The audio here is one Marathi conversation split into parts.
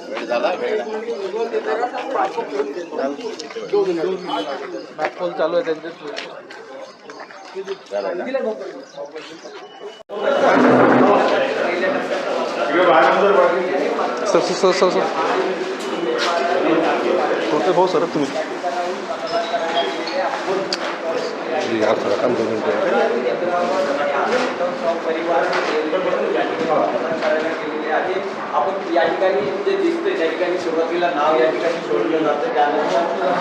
वेळ झाला वेळ बॅकफॉल चालू आहे त्यांचे sir sir sir sir sir. होते भाऊ सर तुम्ही. जी यार सर काम करून आपण या ठिकाणी जे दिसतंय त्या ठिकाणी सुरुवातीला नाव या ठिकाणी सोडलं जातं. त्यानंतर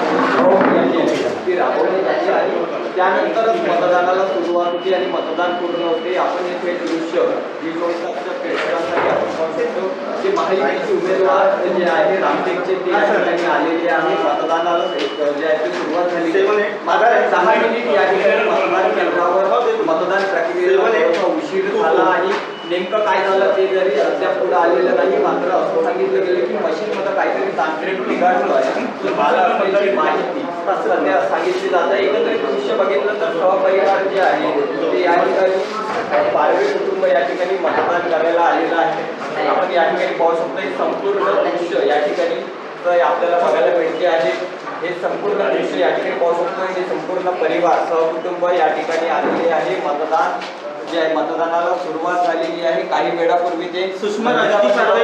ती राबवली जाते आणि त्यानंतरच मतदानाला सुरुवात होते आणि मतदान पूर्ण होते. आपण हे थेट दृश्य लोकशाहीच्या प्रेक्षकांसाठी आपण पाहू शकतो. जे महायुतीचे उमेदवार जे आहे रामटेकचे ते ठिकाणी आलेले आहे. मतदानाला एक जे आहे ते सुरुवात झाली. दहा मिनिट या ठिकाणी मतदान केंद्रावर मतदान प्रक्रियेला थोडासा उशीर झाला आणि नेमकं काय झालं ते जरी अद्याप पुढे आलेलं नाही मात्र असं सांगितलं गेलं की मशीन मध्ये काहीतरी तांत्रिक बिघाडलं आहे मला असण्याची माहिती सध्या सांगितली आहे. एकत्रित दृश्य बघितलं तर सहपरिवार जे आहे ते या ठिकाणी पारवी कुटुंब या ठिकाणी मतदान करायला आलेलं आहे. आपण या ठिकाणी पाहू शकतो संपूर्ण दृश्य या ठिकाणी आपल्याला बघायला भेटते आहे. हे संपूर्ण दृश्य या ठिकाणी पाहू शकतो. हे संपूर्ण परिवार सहकुटुंब या ठिकाणी आलेले आहे. मतदान जे आहे मतदानाला सुरुवात झालेली आहे. काही वेळापूर्वी ते सुषमा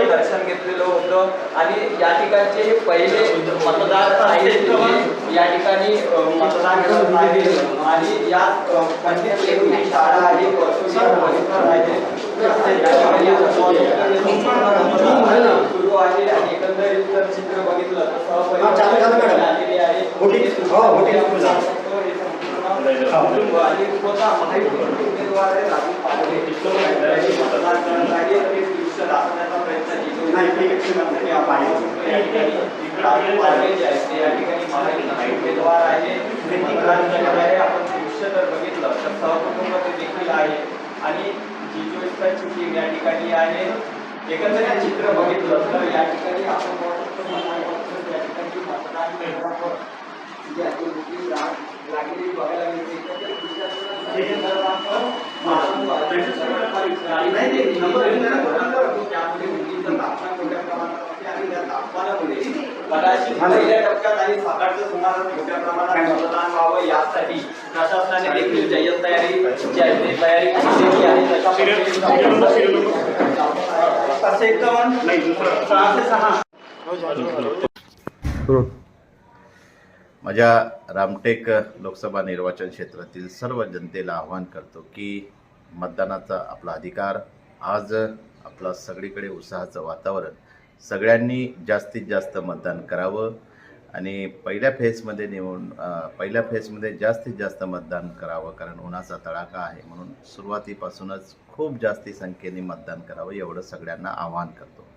दर्शन घेतलेलं होतं. आणि या ठिकाणचे पहिले मतदार आहेत जे या ठिकाणी मतदान करत आहेत. आणि या शाळा आहे आहे. सुरू आहे आणि एकंदरीत जर चित्र बघितलं तर आहे. हे आणि स्वतः महायुतीचे उमेदवार राजू यांनी मतदान करत आहे ते दृश्य दाखवण्याचा प्रयत्न जिथे राजू जे आहेत ते या ठिकाणी उमेदवार आहे मतदान आपण दृश्य जर बघितलं तर सहकुटुंब ते देखील आहे आणि जिजोईस्ताची टीम या ठिकाणी आहे एकंदरीत चित्र बघितलं तर या ठिकाणी आपण पाहू शकतो या ठिकाणी मतदान जी आहे ती मोठी रांग लागलेली बघायला मिळते. एकंदरीत विचार त्यामुळे मुलींचं तापमान मोठ्या प्रमाणात असते आणि त्या तापमानामुळे कदाचित पहिल्या टप्प्यात आणि सकाळचं सुमारास मोठ्या प्रमाणात मतदान व्हावं यासाठी प्रशासनाने देखील जय्यत तयारी तयारी केलेली आहे. सहाशे सहा माझ्या रामटेक लोकसभा निर्वाचन क्षेत्रातील सर्व जनतेला आवाहन करतो की मतदानाचा आपला अधिकार आज आपला सगळीकडे उत्साहाचं वातावरण सगळ्यांनी जास्तीत जास्त मतदान करावं आणि पहिल्या फेजमध्ये निवडून पहिल्या फेजमध्ये जास्तीत जास्त मतदान करावं कारण उन्हाचा तडाखा आहे म्हणून सुरुवातीपासूनच खूप जास्ती संख्येने मतदान करावं एवढं सगळ्यांना आवाहन करतो.